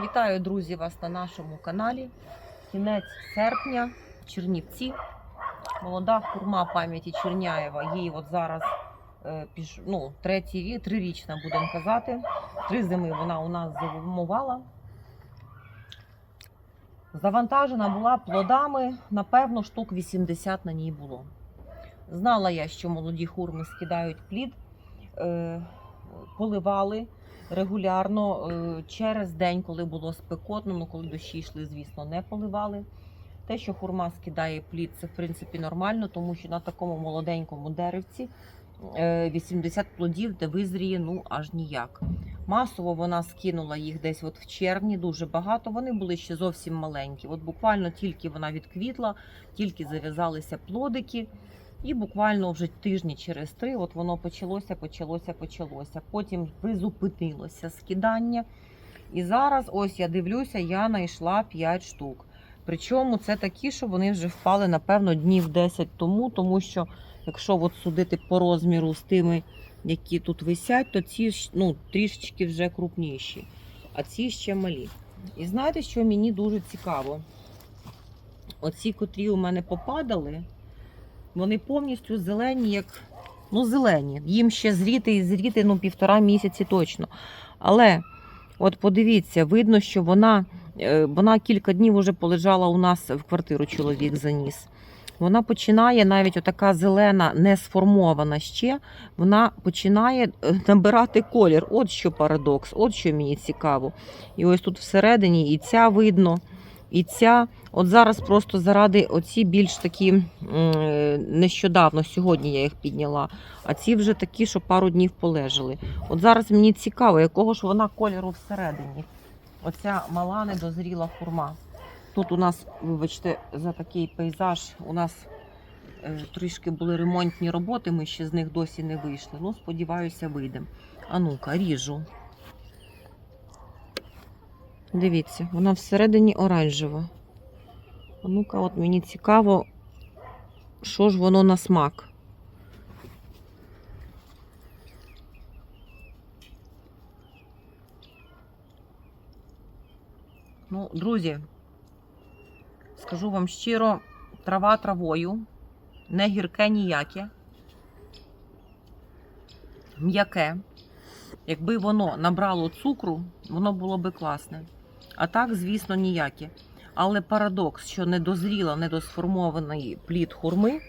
Вітаю, друзі, вас на нашому каналі. Кінець серпня, Чернівці. Молода хурма пам'яті Черняєва. Їй от зараз е, ну, третій трирічна, будемо казати. Три зими вона у нас зимувала. Завантажена була плодами, напевно, штук 80 на ній було. Знала я, що молоді хурми скидають плід, е, поливали регулярно е, через день, коли було спекотно, ну коли дощі йшли, звісно, не поливали. Те, що хурма скидає плід, це в принципі нормально, тому що на такому молоденькому деревці е, 80 плодів, де визріє ну аж ніяк. Масово вона скинула їх десь от в червні, дуже багато. Вони були ще зовсім маленькі. От буквально тільки вона відквітла, тільки зав'язалися плодики. І буквально вже тижні через три, от воно почалося, почалося, почалося. Потім призупинилося скидання. І зараз, ось я дивлюся, я знайшла 5 штук. Причому це такі, що вони вже впали, напевно, днів 10 тому, тому що, якщо от судити по розміру з тими, які тут висять, то ці ну, трішечки вже крупніші, а ці ще малі. І знаєте, що мені дуже цікаво? Оці, котрі у мене попадали, вони повністю зелені, як ну, зелені. Їм ще зріти і зріти ну, півтора місяці точно. Але от подивіться, видно, що вона, е, вона кілька днів вже полежала у нас в квартиру, чоловік заніс. Вона починає навіть отака зелена, не сформована ще, вона починає е, набирати колір. От що парадокс, от що мені цікаво. І ось тут всередині і ця видно, і ця. От зараз просто заради оці більш такі е, нещодавно, сьогодні я їх підняла, а ці вже такі, що пару днів полежали. От зараз мені цікаво, якого ж вона кольору всередині. Оця мала недозріла хурма. Тут у нас, вибачте, за такий пейзаж, у нас е, трішки були ремонтні роботи, ми ще з них досі не вийшли. Ну, сподіваюся, вийдемо. А ну-ка, ріжу. Дивіться, вона всередині оранжева. Ну-ка, от мені цікаво, що ж воно на смак. Ну, друзі, скажу вам щиро, трава травою, не гірке ніяке, м'яке. Якби воно набрало цукру, воно було би класне. А так, звісно, ніяке. Але парадокс, що недозріла, недосформований плід хурми,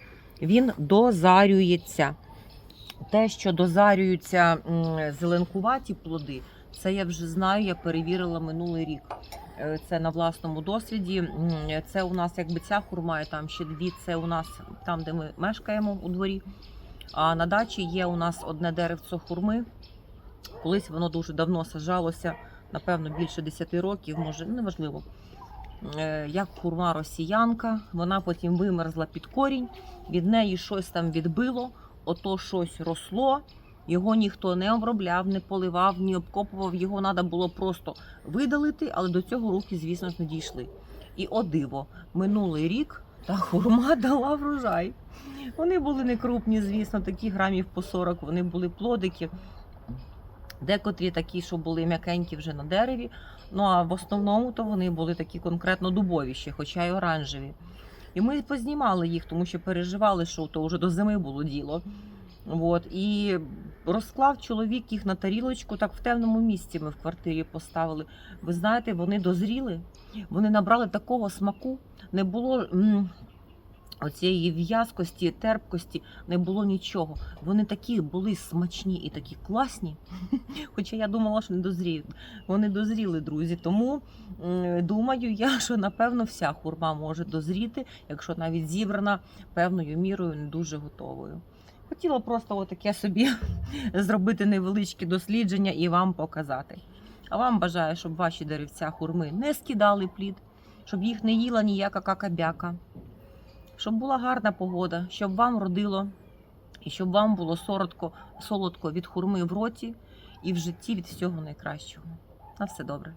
він дозарюється. Те, що дозарюються зеленкуваті плоди, це я вже знаю, я перевірила минулий рік. Е, Це на власному досвіді. Це у нас якби ця хурма, і там ще дві. Це у нас там, де ми мешкаємо у дворі. А на дачі є у нас одне деревце хурми. Колись воно дуже давно саджалося, напевно, більше 10 років, може, неважливо. Е, Як хурма росіянка, вона потім вимерзла під корінь, від неї щось там відбило, ото щось росло. Його ніхто не обробляв, не поливав, не обкопував. Його треба було просто видалити, але до цього руки, звісно не дійшли. І о диво, минулий рік та хурма дала врожай. Вони були не крупні, звісно, такі грамів по 40, вони були плодики. Декотрі такі, що були м'якенькі вже на дереві. Ну а в основному то вони були такі конкретно дубові ще, хоча й оранжеві. І ми познімали їх, тому що переживали, що то вже до зими було діло. От. І розклав чоловік їх на тарілочку, так в темному місці ми в квартирі поставили. Ви знаєте, вони дозріли, вони набрали такого смаку, не було. м, Оцієї в'язкості, терпкості не було нічого. Вони такі були смачні і такі класні. Хоча я думала, що не дозріють. Вони дозріли, друзі. Тому думаю я, що напевно вся хурма може дозріти, якщо навіть зібрана певною мірою не дуже готовою. Хотіла просто отаке собі зробити невеличке дослідження і вам показати. А вам бажаю, щоб ваші деревця хурми не скидали плід, щоб їх не їла ніяка какабяка щоб була гарна погода, щоб вам родило і щоб вам було солодко, солодко від хурми в роті і в житті від всього найкращого. На все добре.